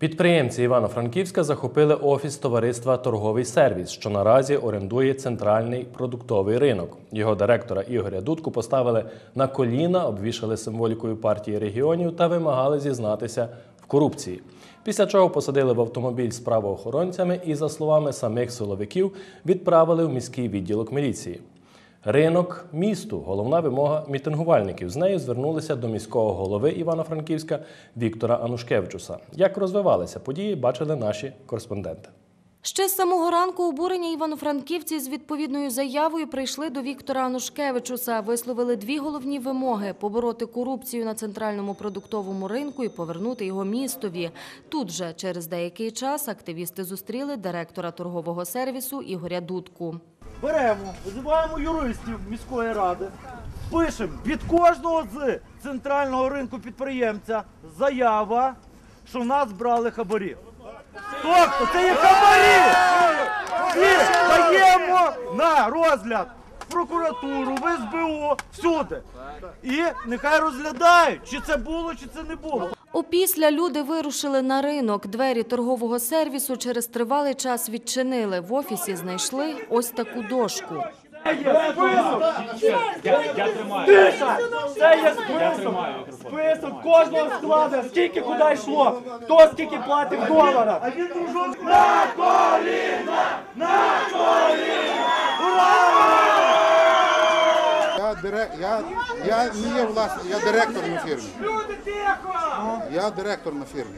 Підприємці Івано-Франківська захопили офіс товариства Торговий сервіс, що наразі орендує центральний продуктовий ринок. Його директора Ігоря Дудку поставили на коліна, обвішали символікою партії регіонів та вимагали зізнатися в корупції. Після чого посадили в автомобіль з правоохоронцями і, за словами самих силовиків, відправили в міський відділок міліції. Ринок місту головна вимога мітингувальників. З нею звернулися до міського голови Івано-Франківська Віктора Анушкевичуса. Як розвивалися події, бачили наші кореспонденти. Ще з самого ранку обурення івано-франківці з відповідною заявою прийшли до Віктора Анушкевичуса. Висловили дві головні вимоги – побороти корупцію на центральному продуктовому ринку і повернути його містові. Тут же через деякий час активісти зустріли директора торгового сервісу Ігоря Дудку. Беремо, визиваємо юристів міської ради, пишемо від кожного з центрального ринку підприємця заява, що в нас брали хабарі. Тобто це є хабарі! І даємо на розгляд прокуратуру, в СБУ, всюди. І нехай розглядають, чи це було, чи це не було. Опісля люди вирушили на ринок. Двері торгового сервісу через тривалий час відчинили. В офісі знайшли ось таку дошку. Це є список. Список кожного складу, скільки куди йшло, хто скільки платив в доларах. На коліна! На Я, я, не є власник, я директор на фірмі. Люди, тихо! Я директор на фірмі.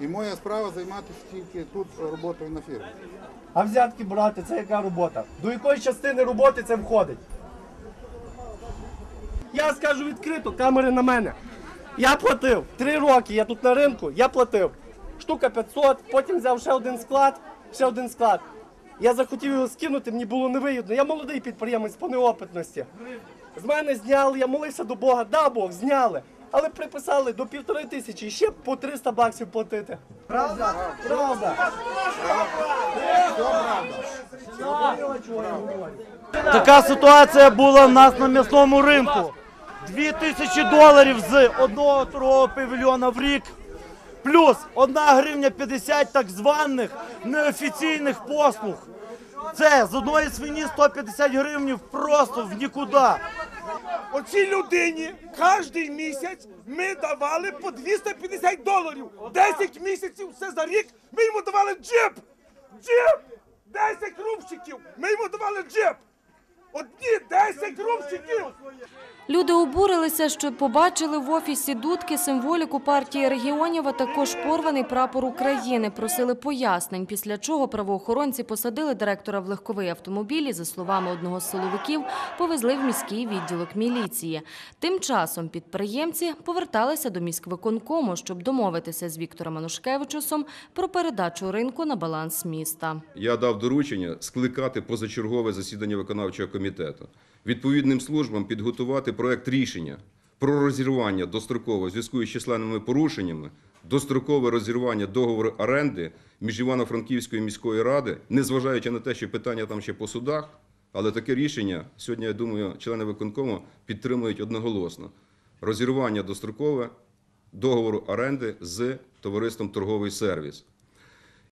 І моя справа займатися тільки тут роботою на фірмі. А взятки брати, це яка робота? До якої частини роботи це входить? Я скажу відкрито, камери на мене. Я платив три роки, я тут на ринку, я платив. Штука 500, потім взяв ще один склад, ще один склад. Я захотів його скинути, мені було невигідно. Я молодий підприємець по неопитності. З мене зняли, я молився до Бога, да Бог, зняли. Але приписали до півтори тисячі і ще по 300 баксів платити. Правда? Правда. Така ситуація була в нас на м'ясному ринку. Дві тисячі доларів з одного торгового павільйона в рік. Плюс 1 гривня 50 так званих неофіційних послуг. Це з одної свині 150 гривень просто в нікуди. Оцій людині кожен місяць ми давали по 250 доларів. 10 місяців все за рік. Ми йому давали джип. Джип! 10 рубчиків. Ми йому давали джип. Одні 10 рубчиків. Люди обурилися, що побачили в офісі Дудки символіку партії регіонів, а також порваний прапор України. Просили пояснень, після чого правоохоронці посадили директора в легковий автомобіль і, за словами одного з силовиків, повезли в міський відділок міліції. Тим часом підприємці поверталися до міськвиконкому, щоб домовитися з Віктором Анушкевичусом про передачу ринку на баланс міста. я дав доручення скликати позачергове засідання виконавчого комітету, відповідним службам підготувати проект рішення про розірвання достроково зв'язку із численними порушеннями, дострокове розірвання договору оренди між Івано-Франківською міською ради, незважаючи на те, що питання там ще по судах, але таке рішення сьогодні, я думаю, члени виконкому підтримують одноголосно. Розірвання дострокове договору оренди з товариством торговий сервіс.